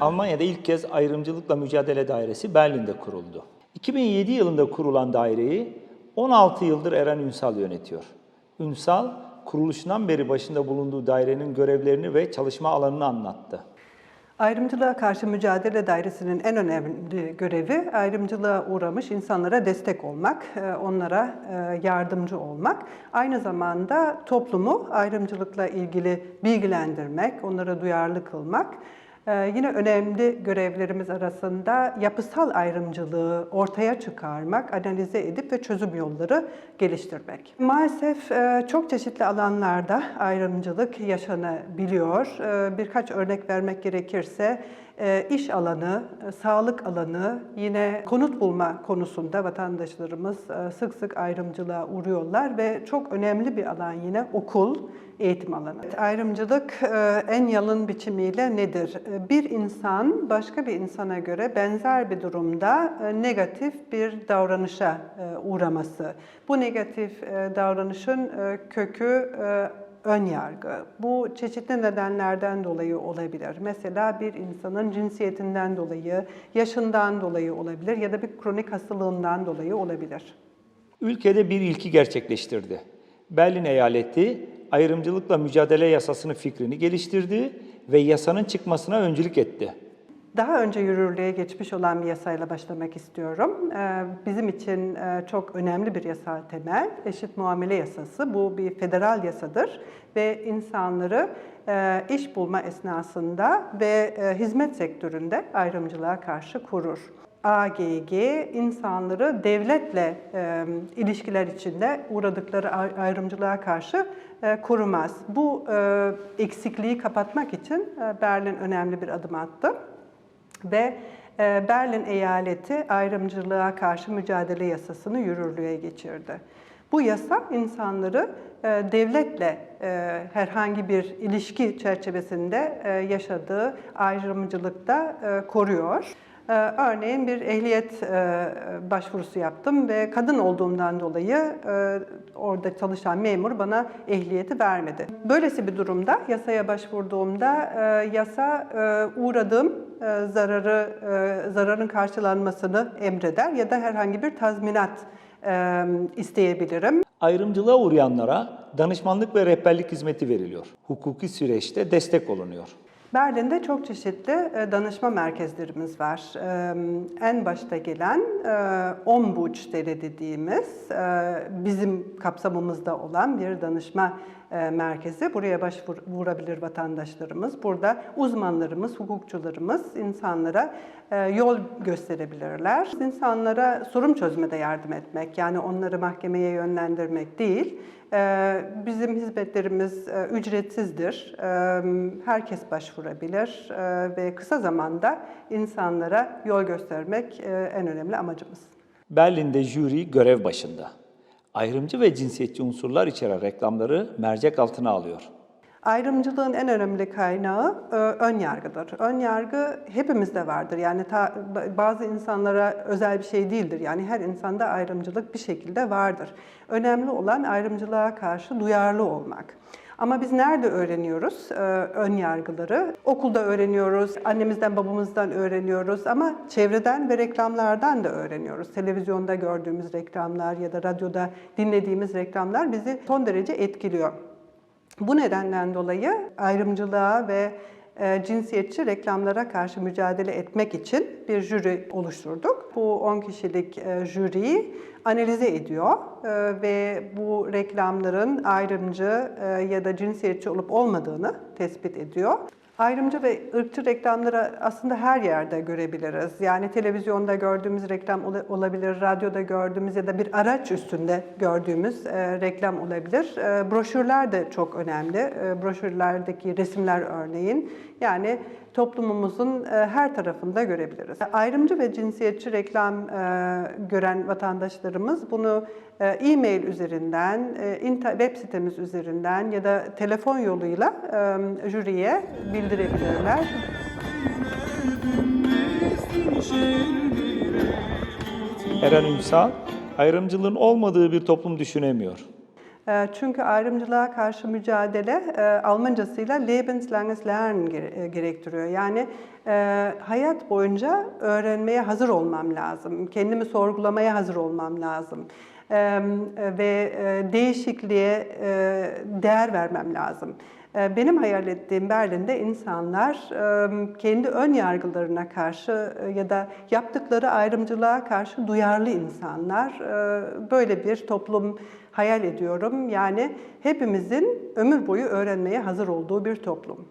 Almanya'da ilk kez ayrımcılıkla mücadele dairesi Berlin'de kuruldu. 2007 yılında kurulan daireyi 16 yıldır Eren Ünsal yönetiyor. Ünsal, kuruluşundan beri başında bulunduğu dairenin görevlerini ve çalışma alanını anlattı. Ayrımcılığa karşı mücadele dairesinin en önemli görevi ayrımcılığa uğramış insanlara destek olmak, e, onlara e, yardımcı olmak. Aynı zamanda toplumu ayrımcılıkla ilgili bilgilendirmek, onlara duyarlı kılmak. E, Yine önemli görevlerimiz arasında yapısal ayrımcılığı ortaya çıkarmak, analize edip ve çözüm yolları geliştirmek. Maalesef e, çok çeşitli alanlarda ayrımcılık yaşanabiliyor. E, Birkaç örnek vermek gerekirse iş alanı, e, sağlık alanı, yine konut bulma konusunda vatandaşlarımız e, sık sık ayrımcılığa uğruyorlar ve çok önemli bir alan yine okul, eğitim alanı. Ayrımcılık e, en yalın biçimiyle nedir? E, Bir insan başka bir insana göre benzer bir durumda e, negatif bir davranışa e, uğraması. Bu negatif e, davranışın e, kökü e, ön yargı. Bu çeşitli nedenlerden dolayı olabilir. Mesela bir insanın cinsiyetinden dolayı, yaşından dolayı olabilir ya da bir kronik hastalığından dolayı olabilir. Ülkede bir ilki gerçekleştirdi. Berlin eyaleti ayrımcılıkla mücadele yasasını fikrini geliştirdi ve yasanın çıkmasına öncülük etti. Daha önce yürürlüğe geçmiş olan bir yasayla başlamak istiyorum. Ee, Bizim için e, çok önemli bir yasal temel, eşit muamele yasası. Bu bir federal yasadır ve insanları e, iş bulma esnasında ve e, hizmet sektöründe ayrımcılığa karşı korur. AGG insanları devletle e, ilişkiler içinde uğradıkları ay- ayrımcılığa karşı e, korumaz. Bu e, eksikliği kapatmak için e, Berlin önemli bir adım attı ve e, Berlin eyaleti ayrımcılığa karşı mücadele yasasını yürürlüğe geçirdi. Bu yasa insanları e, devletle e, herhangi bir ilişki çerçevesinde yaşadığı ayrımcılıkta koruyor. E, Örneğin bir ehliyet e, başvurusu yaptım ve kadın olduğumdan dolayı e, orada çalışan memur bana ehliyeti vermedi. Böylesi bir durumda yasaya başvurduğumda e, yasa uğradığım zararı zararın karşılanmasını emreder ya da herhangi bir tazminat isteyebilirim. Ayrımcılığa uğrayanlara danışmanlık ve rehberlik hizmeti veriliyor. Hukuki süreçte destek olunuyor. Berlin'de çok çeşitli e, danışma merkezlerimiz var. E, En başta gelen e, Ombudsstelle dediğimiz bizim kapsamımızda olan bir danışma merkezi. Buraya başvurabilir vatandaşlarımız. Burada uzmanlarımız, hukukçularımız insanlara e, yol gösterebilirler. İnsanlara sorun çözmede yardım etmek, yani onları mahkemeye yönlendirmek değil. Ee, Bizim hizmetlerimiz e, ücretsizdir. Herkes başvurabilir ve kısa zamanda insanlara yol göstermek e, en önemli amacımız. Berlin'de jüri görev başında. Ayrımcı ve cinsiyetçi unsurlar içeren reklamları mercek altına alıyor. Ayrımcılığın en önemli kaynağı e, ön yargıdır. Ön yargı hepimizde vardır. Yani ta- bazı insanlara özel bir şey değildir. Yani her insanda ayrımcılık bir şekilde vardır. Önemli olan ayrımcılığa karşı duyarlı olmak. Ama biz nerede öğreniyoruz e, ön yargıları? Okulda öğreniyoruz, annemizden babamızdan öğreniyoruz ama çevreden ve reklamlardan da öğreniyoruz. Televizyonda gördüğümüz reklamlar ya da radyoda dinlediğimiz reklamlar bizi son derece etkiliyor. Bu nedenden dolayı ayrımcılığa ve cinsiyetçi reklamlara karşı mücadele etmek için bir jüri oluşturduk. Bu 10 kişilik e, jüriyi analize ediyor e, ve bu reklamların ayrımcı e, ya da cinsiyetçi olup olmadığını tespit ediyor. Ayrımcı ve ırkçı reklamları aslında her yerde görebiliriz. Yani televizyonda gördüğümüz reklam ola- olabilir, radyoda gördüğümüz ya da bir araç üstünde gördüğümüz e, reklam olabilir. E, broşürler de çok önemli. E, broşürlerdeki resimler örneğin. Yani toplumumuzun e, her tarafında görebiliriz. Ayrımcı ve cinsiyetçi reklam e, gören vatandaşlarımız bunu e, e-mail üzerinden, web sitemiz üzerinden ya da telefon yoluyla jüriye bildirebilirler. Eren Ünsal, ayrımcılığın olmadığı bir toplum düşünemiyor. E, Çünkü ayrımcılığa karşı mücadele e, Almancasıyla lebenslanges e, gerektiriyor. Yani e, hayat boyunca öğrenmeye hazır olmam lazım. Kendimi sorgulamaya hazır olmam lazım. E, Ve e, değişikliğe e, değer vermem lazım. Benim hayal ettiğim Berlin'de insanlar kendi ön yargılarına karşı ya da yaptıkları ayrımcılığa karşı duyarlı insanlar. Böyle bir toplum hayal ediyorum. Yani hepimizin ömür boyu öğrenmeye hazır olduğu bir toplum.